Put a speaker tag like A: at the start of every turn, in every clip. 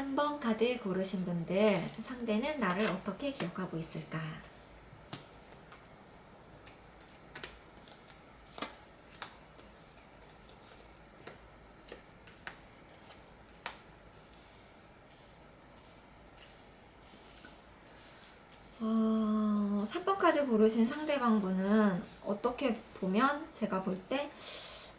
A: 3번 카드 고르신 분들 상대는 나를 어떻게 기억하고 있을까? 어, 3번 카드 고르신 상대방분은 어떻게 보면 제가 볼때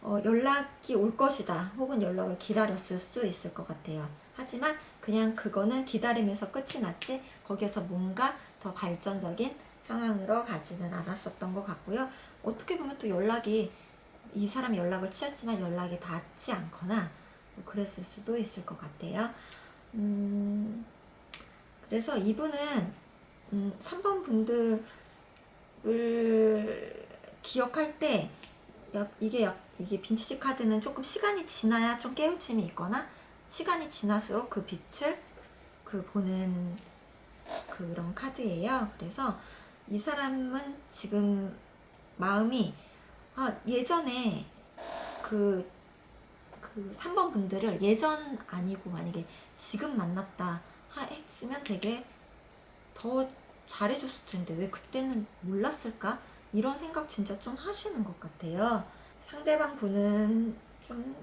A: 어, 연락이 올 것이다 혹은 연락을 기다렸을 수 있을 것 같아요. 하지만 그냥 그거는 기다림에서 끝이 났지 거기에서 뭔가 더 발전적인 상황으로 가지는 않았었던 것 같고요. 어떻게 보면 또 연락이 이 사람이 연락을 취했지만 연락이 닿지 않거나 뭐 그랬을 수도 있을 것 같아요. 음, 그래서 이분은 음, 3번 분들을 기억할 때 약- 이게 약, 이게 빈티지 카드는 조금 시간이 지나야 좀 깨우침이 있거나 시간이 지날수록 그 빛을 그 보는 그런 카드예요. 그래서 이 사람은 지금 마음이 아, 예전에 그, 그 3번 분들을 예전 아니고 만약에 지금 만났다 하- 했으면 되게 더 잘해줬을 텐데 왜 그때는 몰랐을까? 이런 생각 진짜 좀 하시는 것 같아요. 상대방 분은 좀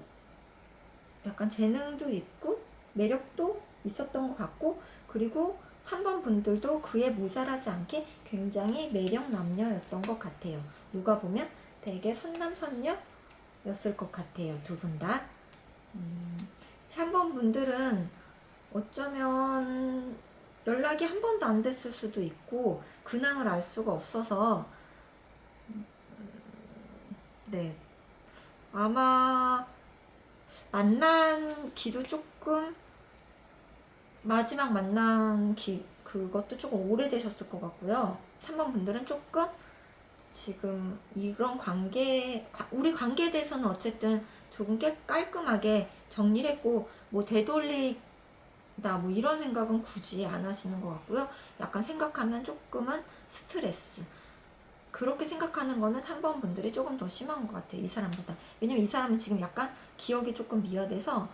A: 약간 재능도 있고 매력도 있었던 것 같고 그리고 3번 분들도 그에 모자라지 않게 굉장히 매력 남녀였던 것 같아요. 누가 보면 되게 선남 선녀였을 것 같아요. 두 분 다. 음, 3번 분들은 어쩌면 연락이 한 번도 안 됐을 수도 있고 근황을 알 수가 없어서 음, 네 아마 만난 기도 조금 마지막 만난 기 그것도 조금 오래되셨을 것 같고요. 3번 분들은 조금 지금 이런 관계 과- 우리 관계에 대해서는 어쨌든 조금 깨, 깔끔하게 정리를 했고 뭐 되돌리다 뭐 이런 생각은 굳이 안 하시는 것 같고요. 약간 생각하면 조금은 스트레스 그렇게 생각하는 거는 3번 분들이 조금 더 심한 것 같아요. 이 사람보다. 왜냐면 이 사람은 지금 약간 기억이 조금 미화돼서,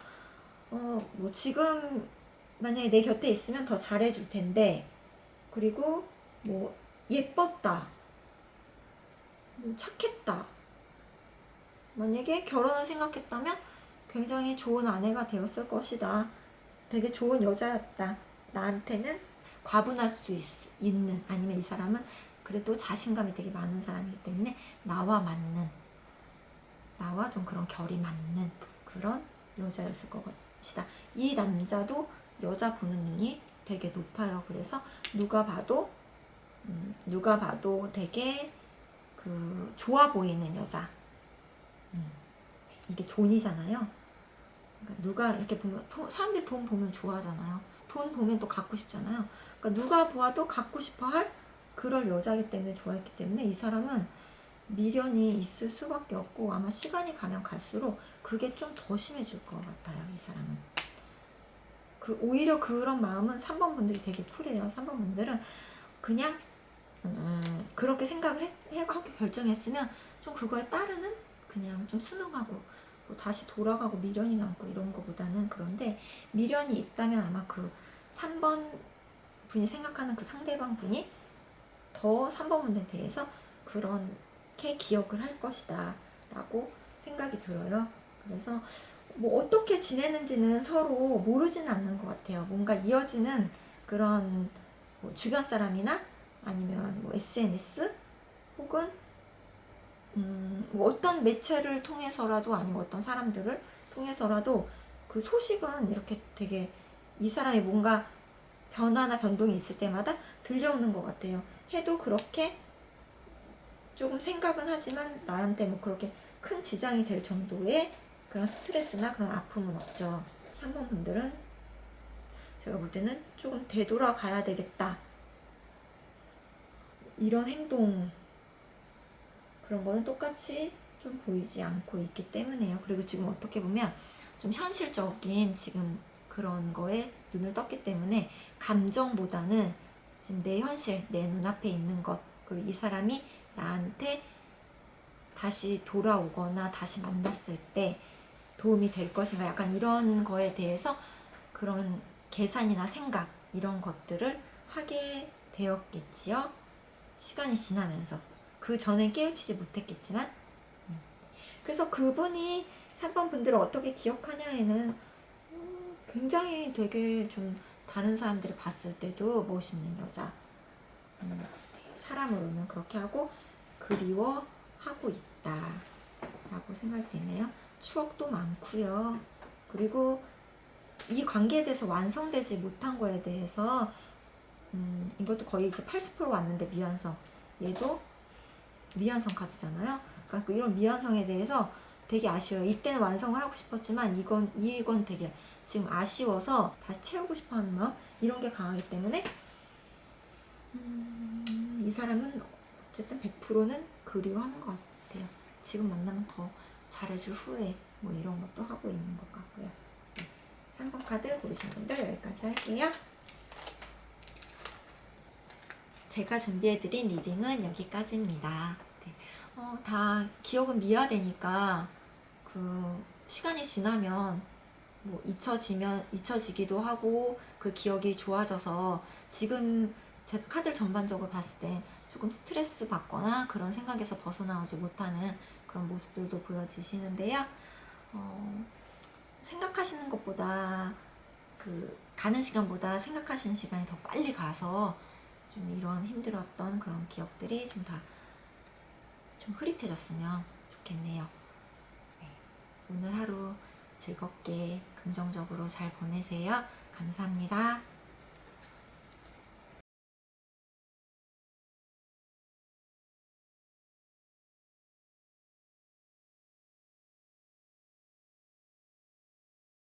A: 어, 뭐 지금 만약에 내 곁에 있으면 더 잘해줄 텐데, 그리고 뭐 예뻤다. 뭐 착했다. 만약에 결혼을 생각했다면 굉장히 좋은 아내가 되었을 것이다. 되게 좋은 여자였다. 나한테는 과분할 수도 있, 있는, 아니면 이 사람은 그래도 자신감이 되게 많은 사람이기 때문에 나와 맞는 나와 좀 그런 결이 맞는 그런 여자였을 것이다. 이 남자도 여자 보는 눈이 되게 높아요. 그래서 누가 봐도 음, 누가 봐도 되게 그 좋아 보이는 여자. 음, 이게 돈이잖아요. 그러니까 누가 이렇게 보면 돈- 사람들이 돈 보면 좋아하잖아요. 돈 보면 또 갖고 싶잖아요. 그러니까 누가 보아도 갖고 싶어할 그럴 여자이기 때문에 좋아했기 때문에 이 사람은 미련이 있을 수밖에 없고 아마 시간이 가면 갈수록 그게 좀 더 심해질 것 같아요 이 사람은. 그 오히려 그런 마음은 3번 분들이 되게 쿨해요. 3번 분들은 그냥 음, 그렇게 생각을 해, 해- 하고 결정했으면 좀 그거에 따르는 그냥 좀 순응하고 뭐 다시 돌아가고 미련이 남고 이런 거보다는 그런데 미련이 있다면 아마 그 3번 분이 생각하는 그 상대방 분이 더 3번 분에 대해서 그렇게 기억을 할 것이다 라고 생각이 들어요. 그래서 뭐 어떻게 지내는지는 서로 모르지는 않는 것 같아요. 뭔가 이어지는 그런 뭐 주변 사람이나 아니면 뭐 SNS 혹은 음, 뭐 어떤 매체를 통해서라도 아니면 어떤 사람들을 통해서라도 그 소식은 이렇게 되게 이 사람이 뭔가 변화나 변동이 있을 때마다 들려오는 것 같아요. 해도 그렇게 조금 생각은 하지만 나한테 뭐 그렇게 큰 지장이 될 정도의 그런 스트레스나 그런 아픔은 없죠. 3번 분들은 제가 볼 때는 조금 되돌아가야 되겠다. 이런 행동 그런 거는 똑같이 좀 보이지 않고 있기 때문에요. 그리고 지금 어떻게 보면 좀 현실적인 지금 그런 거에 눈을 떴기 때문에 감정보다는 지금 내 현실, 내 눈앞에 있는 것, 그리고 이 사람이 나한테 다시 돌아오거나 다시 만났을 때 도움이 될 것인가 약간 이런 거에 대해서 그런 계산이나 생각 이런 것들을 하게 되었겠지요. 시간이 지나면서 그 전에 깨우치지 못했겠지만 음. 그래서 그분이 3번 분들을 어떻게 기억하냐에는 음, 굉장히 되게 좀 다른 사람들이 봤을 때도 멋있는 여자 음, 사람으로는 그렇게 하고 그리워하고 있다 라고 생각이 되네요 추억도 많고요 그리고 이 관계에 대해서 완성되지 못한 거에 대해서 음, 이것도 거의 이제 80% 왔는데 미완성 얘도 미완성 카드잖아요. 그러니까 이런 미완성에 대해서 되게 아쉬워요. 이때는 완성을 하고 싶었지만 이건 이건 되게 지금 아쉬워서 다시 채우고 싶어 하는 마음 이런 게 강하기 때문에 음, 이 사람은 어쨌든 100%는 그리워하는 것 같아요. 지금 만나면 더 잘해줄 후회 뭐 이런 것도 하고 있는 것 같고요. 네. 3번 카드 고르신 분들 여기까지 할게요. 제가 준비해드린 리딩은 여기까지입니다. 네. 어, 다 기억은 미화되니까 그 시간이 지나면 뭐 잊혀지면 잊혀지기도 하고 그 기억이 좋아져서 지금 제 카드를 전반적으로 봤을 때 조금 스트레스 받거나 그런 생각에서 벗어나오지 못하는 그런 모습들도 보여지시는데요. 어, 생각하시는 것보다 그 가는 시간보다 생각하시는 시간이 더 빨리 가서 좀 이런 힘들었던 그런 기억들이 좀 다좀 흐릿해졌으면 좋겠네요. 네. 오늘 하루 즐겁게 긍정적으로 잘 보내세요. 감사합니다.